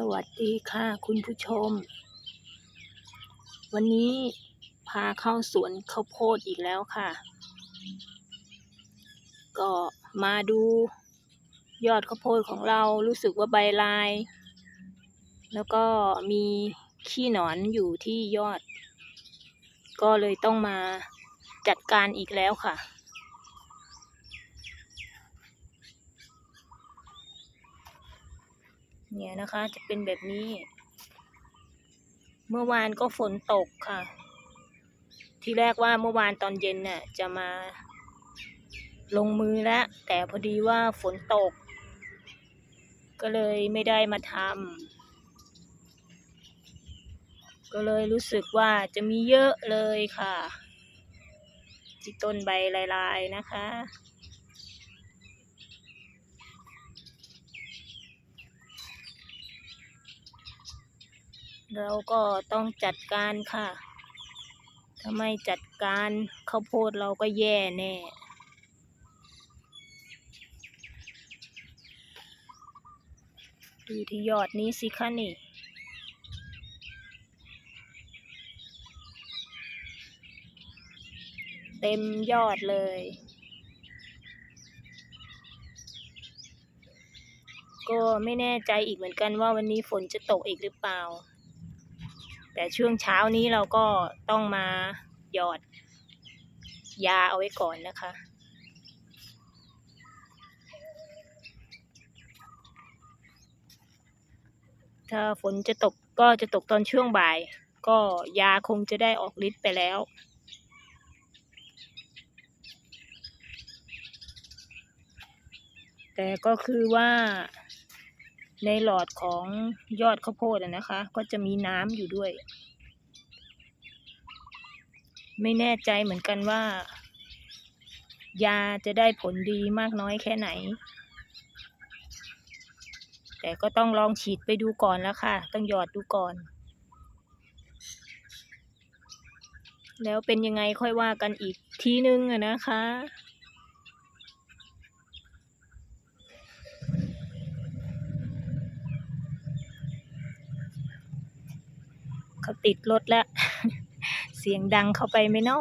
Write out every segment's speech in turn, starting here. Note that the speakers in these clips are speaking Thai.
สวัสดีค่ะคุณผู้ชม วันนี้พาเข้าสวนข้าวโพดอีกแล้วค่ะ ก็มาดูยอดข้าวโพดของเรารู้สึกว่าใบลาย แล้วก็มีขี้หนอนอยู่ที่ยอด ก็เลยต้องมาจัดการอีกแล้วค่ะ เนี่ยนะคะจะเป็นแบบนี้ เมื่อวานก็ฝนตกค่ะ ทีแรกว่าเมื่อวานตอนเย็นน่ะจะมา ลงมือแล้วแต่พอดีว่าฝนตก ก็เลยไม่ได้มาทำก็เลยรู้สึกว่าจะมีเยอะเลยค่ะ ที่ต้นใบลายๆนะคะ เราก็ต้องจัดการค่ะ ถ้าไม่จัดการข้าวโพดเราก็แย่แน่ ดูที่ยอดนี้สิคะนี่เต็มยอดเลย ก็ไม่แน่ใจอีกเหมือนกันว่าวันนี้ฝนจะตกอีกหรือเปล่า แต่ช่วงเช้านี้เราก็ต้องมาหยอดยาเอาไว้ก่อนนะคะ ถ้าฝนจะตกก็จะตกตอนช่วงบ่าย ก็ยาคงจะได้ออกฤทธิ์ไปแล้วแต่ก็คือว่า ในหลอดของยอดข้าวโพดนะคะ ก็จะมีน้ำอยู่ด้วย ไม่แน่ใจเหมือนกันว่า ยาจะได้ผลดีมากน้อยแค่ไหน แต่ก็ต้องลองฉีดไปดูก่อนแล้วค่ะ ต้องหยอดดูก่อน แล้วเป็นยังไงค่อยว่ากันอีกทีนึงอะนะคะ เขาติดรถแล้ว เสียงดังเข้าไปไม่นอ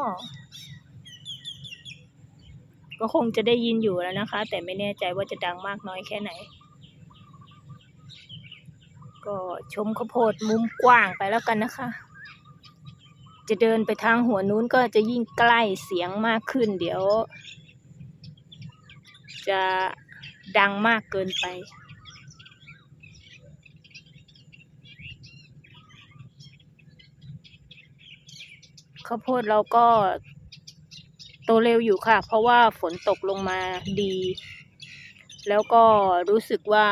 ก็คงจะได้ยินอยู่แล้วนะคะ แต่ไม่แน่ใจว่าจะดังมากน้อยแค่ไหน ก็ชมข้าวโพดมุมกว้างไปแล้วกันนะคะ จะเดินไปทางหัวนู้นก็จะยิ่งใกล้เสียงมากขึ้น เดี๋ยว จะดังมากเกินไป ข้าวโพดเราก็โตเร็วอยู่ค่ะ เพราะว่าฝนตกลงมาดี แล้วก็รู้สึกว่า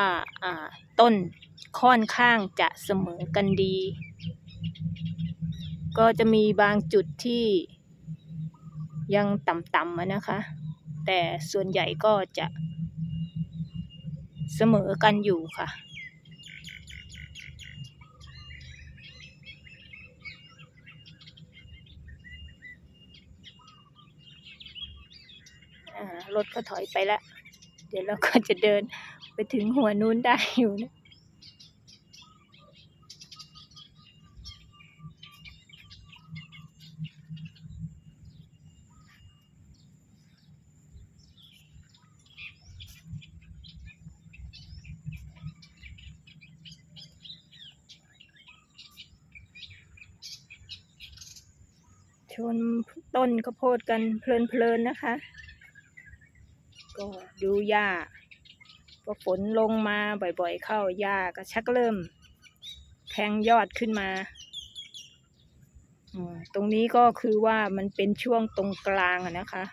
ต้นค่อนข้างจะเสมอกันดี ก็จะมีบางจุดที่ยังต่ำๆนะคะ แต่ส่วนใหญ่ก็จะเสมอกันอยู่ค่ะ อ่า รถก็ถอยไปแล้วเดี๋ยวเราก็จะเดินไปถึงหัวนู้นได้อยู่นะชนต้นข้าวโพดกันเพลินๆนะคะ ดูหญ้าก็ฝนลงมาบ่อยๆ เข้าหญ้าก็ชักเริ่มแทงยอดขึ้นมา ตรงนี้ก็คือว่ามันเป็นช่วงตรงกลางนะคะ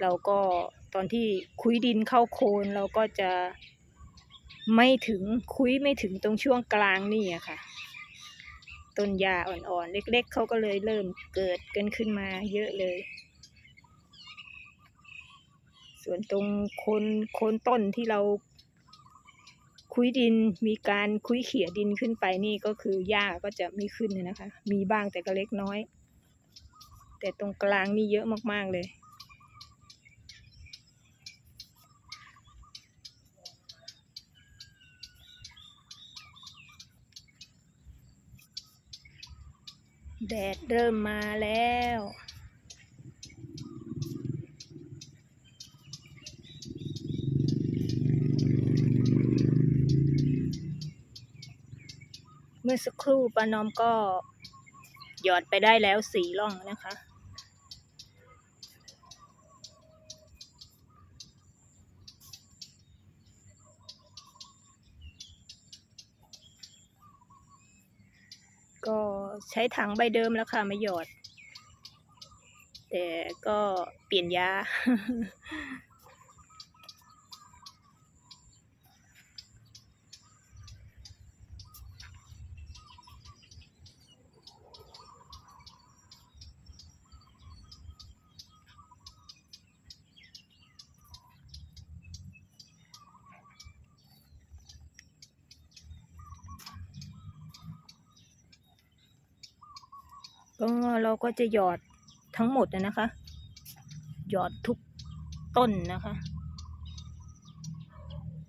เราก็ตอนที่คุยดินเข้าโคนเราก็จะไม่ถึงคุยไม่ถึงตรงช่วงกลางนี่อะค่ะ ต้นหญ้าอ่อนๆ เล็กๆ เขาก็เลยเริ่มเกิดกันขึ้นมาเยอะเลย ส่วนตรงโคนโคนต้นที่เราคุยดินมีการคุยเขี่ยดินขึ้นไปนี่ก็คือหญ้าก็จะไม่ขึ้นนะคะ มีบ้างแต่ก็เล็กน้อย แต่ตรงกลางนี่เยอะมากๆเลยแดดเริ่มมาแล้ว เมื่อสักครู่ปานอมก็หยอดไปได้แล้วสี่ร่องนะคะ ก็ใช้ถังใบเดิมแล้วค่ะไม่หยอด แต่ก็เปลี่ยนยา ก็เราก็จะหยอดทั้งหมดนะคะ หยอดทุกต้นนะคะ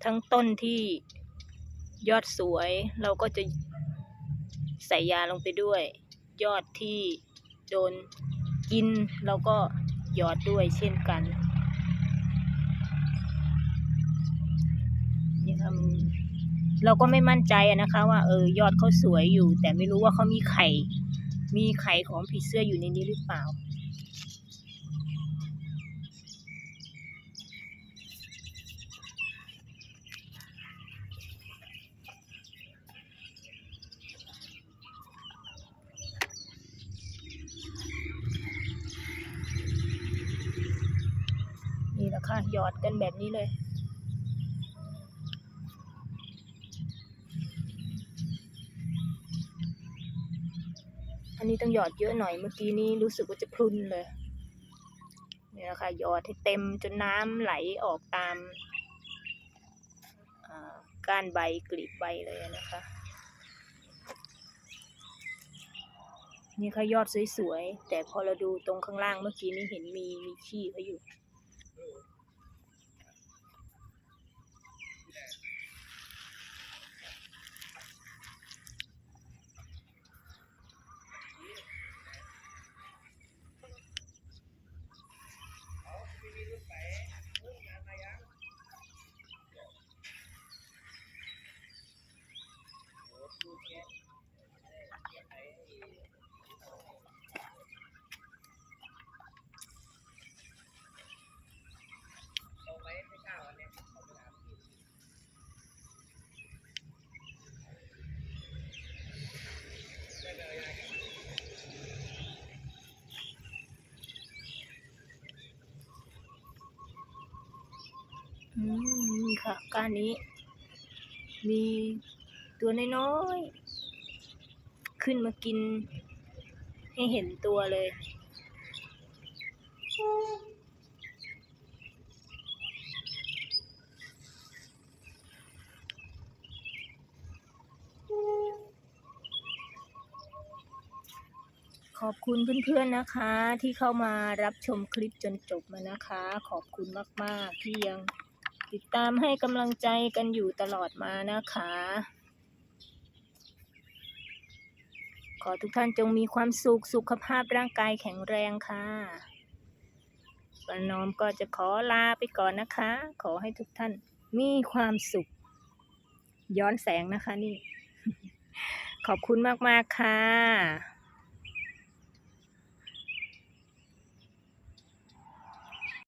ทั้งต้นที่ยอดสวยเราก็จะใส่ยาลงไปด้วย ยอดที่โดนกินเราก็หยอดด้วยเช่นกันนี่ค่ะมันเราก็ไม่มั่นใจนะคะ ว่าเออยอดเขาสวยอยู่ แต่ไม่รู้ว่าเขามีไข่ มีไข่ของผีเสื้ออยู่ในนี้หรือเปล่า นี่แหละค่ะหยอดกันแบบนี้เลย นนี้ต้องหยอดเยอะหน่อยเมื่อกี้นี้รู้สึกว่าจะพรุนเลย เนี่ยนะคะหยอดให้เต็มจนน้ำไหลออกตามก้านใบกลีบใบเลยนะคะ นี่ค่ะยอดสวยๆ แต่พอเราดูตรงข้างล่างเมื่อกี้นี้เห็นมีมีขี้เขาอยู่ อืมนี่ ค่ะก้านนี้ มีตัวน้อยๆ ขึ้นมากิน ให้เห็นตัวเลย ขอบคุณเพื่อนๆนะคะ ที่เข้ามารับชมคลิปจนจบมานะคะ ขอบคุณมากๆที่ยัง ติดตามให้กำลังใจกันอยู่ตลอดมานะคะ ขอทุกท่านจงมีความสุข สุขภาพร่างกายแข็งแรงค่ะปานอมก็จะขอลาไปก่อนนะคะ ขอให้ทุกท่านมีความสุข ย้อนแสงนะคะนี่ ขอบคุณมาก ๆ ค่ะ